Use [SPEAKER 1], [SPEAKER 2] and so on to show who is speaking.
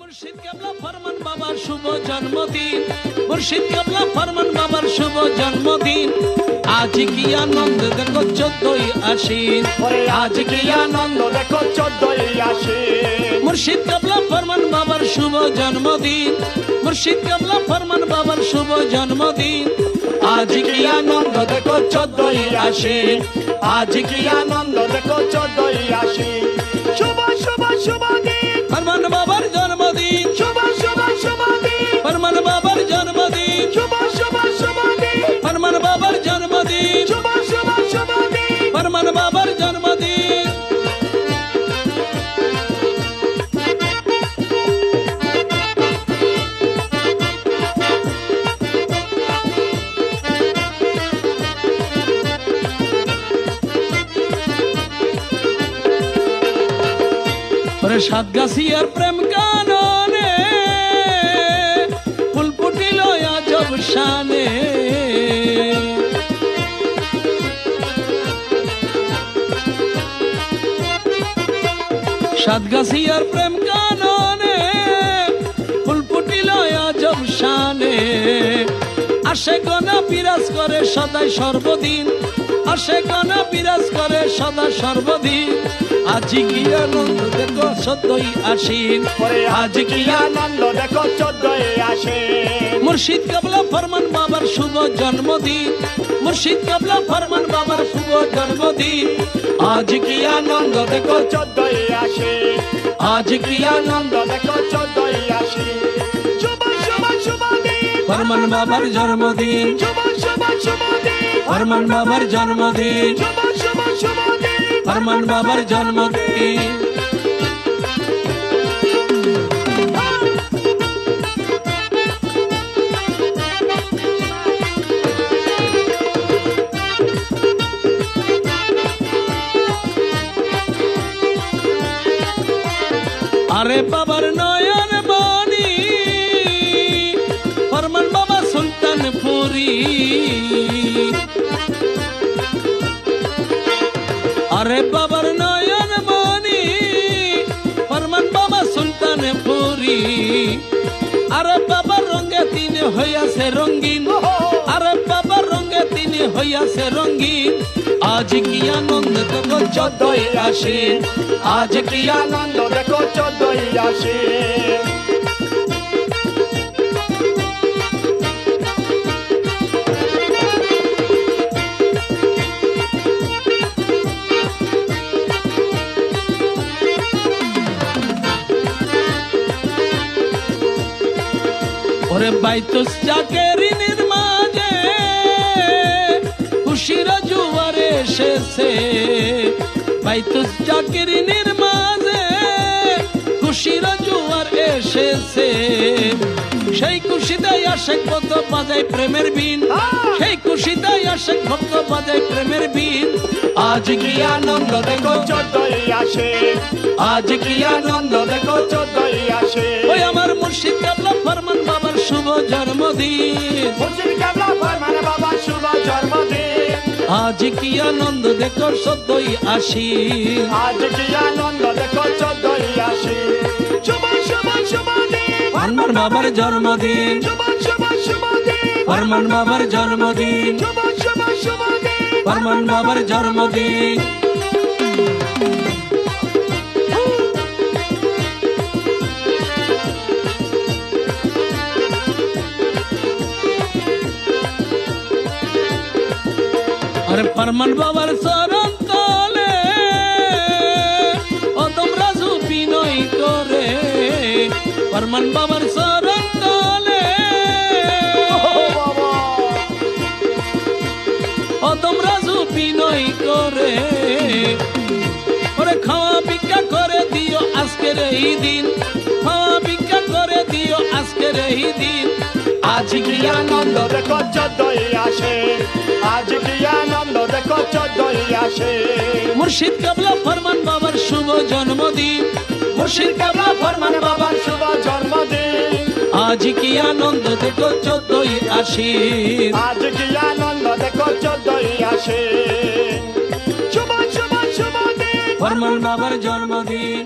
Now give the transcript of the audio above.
[SPEAKER 1] মুর্শিদ কেবলা ফরমান বাবার শুভ জন্মদিন। মুর্শিদ কেবলা ফরমান বাবার শুভ জন্মদিন। আজ কি আনন্দ দেখো চোদ্দই আশ্বিন।
[SPEAKER 2] ওরে আজ কি আনন্দ দেখো চোদ্দই আসে
[SPEAKER 1] মুর্শিদ কেবলা ফরমান বাবার শুভ জন্মদিন। মুর্শিদ কেবলা ফরমান বাবার শুভ জন্মদিন। আজ কি আনন্দ দেখো চোদ্দই আশ্বিন।
[SPEAKER 2] আজ কি আনন্দ দেখো চোদ্দই আসে
[SPEAKER 1] ওরে সাত গাছিয়ার প্রেম কাননে, ফুল ফুটিল আজব শানে সাত গাছিয়ার প্রেম কাননে, ফুল ফুটিল আজব শানে আসে গনা বিরাজ করে সদাই সর্বদিন, আসে গনা বিরাজ করে সদা সর্বদিন। আজি কি আনন্দ দেখো আসিন।
[SPEAKER 2] ওরে আজ কি আনন্দ দেখো চোদ্দই আসে
[SPEAKER 1] মুর্শিদ কাবলা ফরমান বাবার শুভ জন্মদিন। মুর্শিদ কাবলা ফরমান বাবার শুভ জন্মদিন। আজ কি আনন্দ দেখো
[SPEAKER 2] চোদ্দই আসে
[SPEAKER 1] আজ কি আনন্দ
[SPEAKER 2] দেখো চোদ্দই
[SPEAKER 1] ফরমান বাবার জন্মদিন। ফরমান বাবার জন্মদিন।
[SPEAKER 2] শুভ শুভ শুভ দিন
[SPEAKER 1] ফরমান বাবার জন্মদিন আরে বাবার নয়ন আরে বাবার নয়ন মনি ফরমান বাবা সুলতান পুরী আরে বাবার রঙে তিনি হইয়াছে রঙিন আরে বাবার রঙে তিনি হইয়াছে রঙিন আজ কি আনন্দ দেখো চোদ্দই আসে
[SPEAKER 2] আজ কি আনন্দ দেখো চোদ্দই আসে
[SPEAKER 1] ওরে বাইতুস চাকেরিনীর মাঝে খুশির জুয়ারে এসেছে। বাইতুস চাকেরিনীর মাঝে খুশির জুয়ার এসেছে। সেই খুশিতে আসে কত বাজায় প্রেমের বিন। সেই খুশিতে আসে কত বাজায় প্রেমের বিন। আজ কি আনন্দ দেখো
[SPEAKER 2] চোদ্দই আসে।
[SPEAKER 1] আজ কি আনন্দ
[SPEAKER 2] দেখো চোদ্দই
[SPEAKER 1] জন্মদিন।
[SPEAKER 2] ফরমান বাবা শুভ জন্মদিন।
[SPEAKER 1] আজ কি আনন্দ দেখো সদ্যই আসি।
[SPEAKER 2] আজ কি আনন্দ দেখো চোদ্দই আসে। শুভ শুভ শুভ দিন।
[SPEAKER 1] বাবার জন্মদিন।
[SPEAKER 2] শুভ শুভ শুভ দিন।
[SPEAKER 1] বাবার জন্মদিন।
[SPEAKER 2] শুভ শুভ শুভ দিন।
[SPEAKER 1] বাবার জন্মদিন। আরে ফরমান বাবার চরণ ও তোমরা ঝুপি নই করে। ফরমান বাবার চরণ
[SPEAKER 2] ও
[SPEAKER 1] তোমরা ঝুপি নই করে। ওরে খাওয়া ভিক্ষা করে দিও আজকের এই দিন, খাওয়া ভিক্ষা করে দিও আজকের এই দিন। আজ কি
[SPEAKER 2] আনন্দ দেখো চোদ্দই আসে, আজ কি আনন্দ চোদ্দই আসে
[SPEAKER 1] মুর্শিদ কাবলা ফরমান বাবার শুভ জন্মদিন। মুর্শিদ কাবলা ফরমান বাবার
[SPEAKER 2] শুভ জন্মদিন।
[SPEAKER 1] আজ কি আনন্দ দেখো চোদ্দই আসি
[SPEAKER 2] আজ কি আনন্দ দেখো চোদ্দই আসে শুভ শুভ শুভ দিন।
[SPEAKER 1] ফরমান বাবার জন্মদিন।